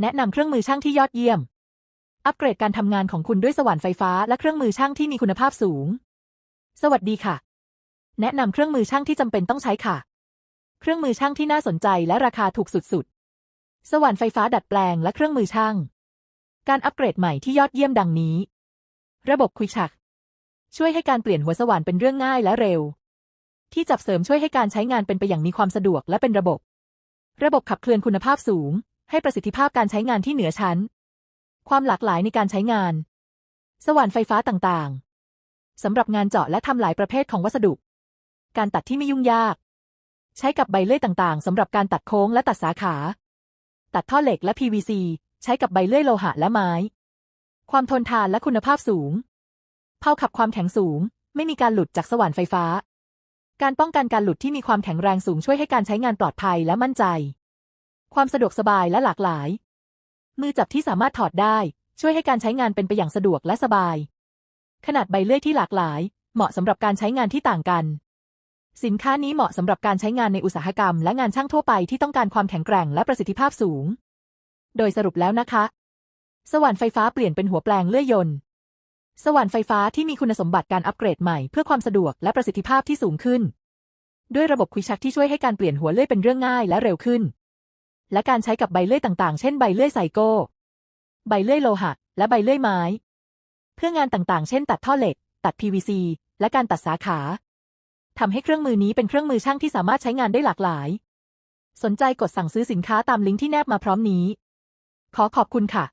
แนะนำเครื่องมือช่างที่ยอดเยี่ยม อัปเกรดการทำงานของคุณด้วยสว่านไฟฟ้าและเครื่องมือช่างที่มีคุณภาพสูง สวัสดีค่ะ แนะนำเครื่องมือช่างที่จำเป็นต้องใช้ค่ะ เครื่องมือช่างที่น่าสนใจและราคาถูกสุดๆ สว่านไฟฟ้าดัดแปลงและเครื่องมือช่าง การอัปเกรดใหม่ที่ยอดเยี่ยมดังนี้ ระบบควิกชัก ช่วยให้การเปลี่ยนหัวสว่านเป็นเรื่องง่ายและเร็ว ที่จับเสริมช่วยให้การใช้งานเป็นไปอย่างมีความสะดวกและเป็นระบบ ระบบขับเคลื่อนคุณภาพสูง ให้ประสิทธิภาพการใช้งานที่เหนือชั้น ความหลากหลายในการใช้งาน สว่านไฟฟ้าต่างๆ สำหรับงานเจาะและทำหลายประเภทของวัสดุ การตัดที่ไม่ยุ่งยาก ใช้กับใบเลื่อยต่างๆสำหรับการตัดโค้งและตัดสาขา ตัดท่อเหล็กและ PVC ใช้กับใบเลื่อยโลหะและไม้ ความทนทานและคุณภาพสูง เผาขับความแข็งสูง ไม่มีการหลุดจากสว่านไฟฟ้า การป้องกันการหลุดที่มีความแข็งแรงสูงช่วยให้การใช้งานปลอดภัยและมั่นใจ ความสะดวกสบายและหลากหลาย มือจับที่สามารถถอดได้ ช่วยให้การใช้งานเป็นไปอย่างสะดวกและสบาย ขนาดใบเลื่อยที่หลากหลาย เหมาะสำหรับการใช้งานที่ต่างกัน สินค้านี้เหมาะสำหรับการใช้งานในอุตสาหกรรม และงานช่างทั่วไปที่ต้องการความแข็งแกร่งและประสิทธิภาพสูง โดยสรุปแล้วนะคะ สว่านไฟฟ้าเปลี่ยนเป็นหัวแปลงเลื่อยยนต์สว่านไฟฟ้าที่มีคุณสมบัติการอัปเกรดใหม่เพื่อความสะดวกและประสิทธิภาพที่สูงขึ้น ด้วยระบบควิชักที่ช่วยให้การเปลี่ยนหัวเลื่อยเป็นเรื่องง่ายและเร็วขึ้น และการใช้กับใบเลื่อยต่างๆ เช่นใบเลื่อยไซโก้ ใบเลื่อยโลหะ และใบเลื่อยไม้ เพื่องานต่างๆ เช่น ตัดท่อเหล็ก ตัด PVC และการตัดสาขา ทำให้เครื่องมือนี้เป็นเครื่องมือช่างที่สามารถใช้งานได้หลากหลาย สนใจกดสั่งซื้อสินค้าตามลิงก์ที่แนบมาพร้อมนี้ ขอขอบคุณค่ะ